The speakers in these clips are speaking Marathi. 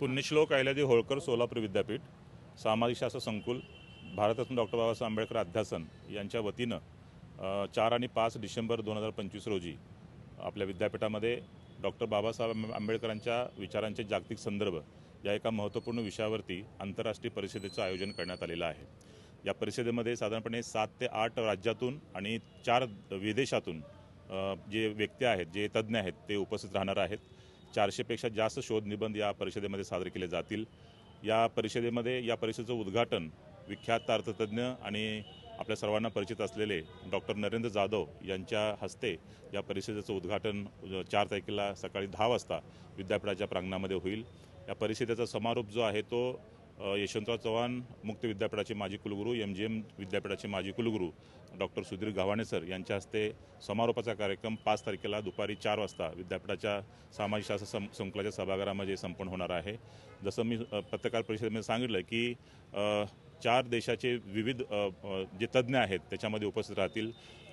पुण्यश्लोक अहिल्यादेवी होळकर सोलापूर विद्यापीठ सामाजिक शास्त्र संकुल भारतरत्न डॉक्टर बाबासाहेब आंबेडकर अध्यासन यांच्या वतीनं चार आणि पाच डिसेंबर दोन हजार पंचवीस रोजी आपल्या विद्यापीठामध्ये डॉक्टर बाबासाहेब आंबेडकरांच्या विचारांचे जागतिक संदर्भ या एका महत्त्वपूर्ण विषयावरती आंतरराष्ट्रीय परिषदेचं आयोजन करण्यात आलेलं आहे. या परिषदेमध्ये साधारणपणे सात ते आठ राज्यातून आणि चार विदेशातून जे व्यक्ती आहेत जे तज्ज्ञ आहेत ते उपस्थित राहणार आहेत. चारशेपेक्षा जास्त शोध निबंध या परिषदेमध्ये सादर केले जातील. या परिषदेमध्ये या परिषदेचं उद्घाटन विख्यात अर्थतज्ज्ञ आणि आपल्या सर्वांना परिचित असलेले डॉक्टर नरेंद्र जाधव यांच्या हस्ते या परिषदेचं उद्घाटन चार तारखेला सकाळी दहा वाजता विद्यापीठाच्या प्रांगणामध्ये होईल. या परिषदेचा समारोप जो आहे तो यशवंतराव चव्हाण मुक्त विद्यापीठाचे माजी कुलगुरू एम जी एम विद्यापीठाचे माजी कुलगुरू डॉक्टर सुधीर गव्हाणे सर यांच्या हस्ते समारोपाचा कार्यक्रम पाच तारखेला दुपारी चार वाजता विद्यापीठाच्या सामाजिक शास्त्र सं संकुलाच्या सभागृहामध्ये संपन्न होणार आहे. जसं मी पत्रकार परिषदेमध्ये सांगितलं की चार देशाचे विविध जे तज्ज्ञ आहेत त्याच्यामध्ये उपस्थित राहतील.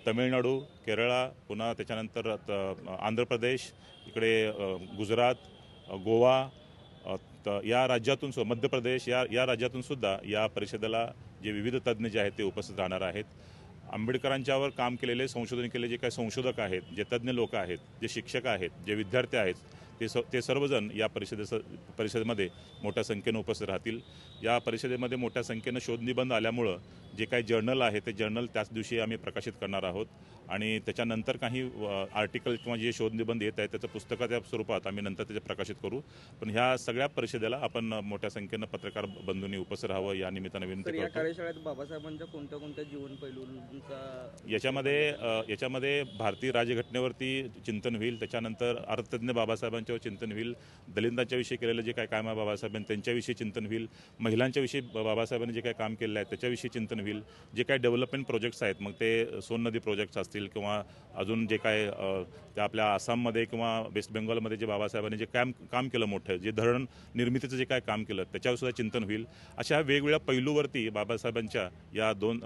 तमिळनाडू केरळा पुन्हा त्याच्यानंतर त- आंध्र प्रदेश इकडे गुजरात गोवा या राज्यातून सु मध्य प्रदेश या या राज्यातून सुद्धा या परिषदेला जे विविध तज्ज्ञ जे आहेत ते उपस्थित राहणार आहेत. आंबेडकरांच्यावर काम केलेले संशोधन केले जे काही संशोधक आहेत जे तज्ज्ञ लोक आहेत जे शिक्षक आहेत जे विद्यार्थी आहेत ते स ते सर्वजण या परिषदेस परिषदेमध्ये मोठ्या संख्येनं उपस्थित राहतील. या परिषदेमध्ये मोठ्या संख्येनं शोधनिबंध आल्यामुळं जे काही जर्नल आहे ते जर्नल त्याच दिवशी आम्ही प्रकाशित करणार आहोत. आणि त्याच्यानंतर काही आर्टिकल किंवा जे शोधनिबंध येत आहेत त्याचं पुस्तकाच्या स्वरूपात आम्ही नंतर त्याचे प्रकाशित करू. पण ह्या सगळ्या परिषदेला आपण मोठ्या संख्येनं पत्रकार बंधूंनी उपस्थित राहावं या निमित्तानं विनंती करतो. कार्यशाळेत बाबासाहेबांच्या कोणत्या कोणत्या जीवन पैलूंचा याच्यामध्ये याच्यामध्ये भारतीय राज्यघटनेवरती चिंतन होईल त्याच्यानंतर अर्थतज्ञ बाबासाहेबांच्यावर चिंतन होईल दलितांच्या विषयी केलेलं जे काय काम आहे बाबासाहेबांनी त्यांच्याविषयी चिंतन होईल महिलांच्या विषयी ब- बाबासाहेबांनी जे काय काम केलेलं आहे त्याच्याविषयी चिंतन होईल. जे काही डेव्हलपमेंट प्रोजेक्ट्स आहेत मग ते सोन नदी प्रोजेक्ट्स असतील किंवा अजून जे काय त्या आपल्या आसाममध्ये किंवा वेस्ट बेंगॉलमध्ये जे बाबासाहेबांनी जे काम काम केलं मोठं जे धरण निर्मितीचं जे काय काम केलं त्याच्यावर सुद्धा चिंतन होईल. अशा वेगवेगळ्या पैलूवरती बाबासाहेबांच्या या दोन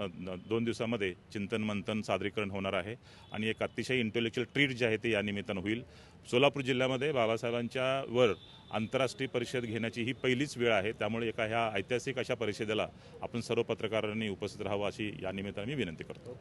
दोन दिवसामध्ये चिंतन मंथन सादरीकरण होणार आहे. आणि एक अतिशय इंटेलेक्च्युअल ट्रीट जे आहे ते या निमित्तानं होईल. सोलापूर जिल्ह्यामध्ये बाबासाहेबांच्या वर आंतरराष्ट्रीय परिषद घेण्याची ही पहिलीच वेळ आहे. त्यामुळे एका ह्या ऐतिहासिक अशा परिषदेला आपण सर्व पत्रकारांनी उपस्थित राहावं अशी या निमित्ताने मी विनंती करतो.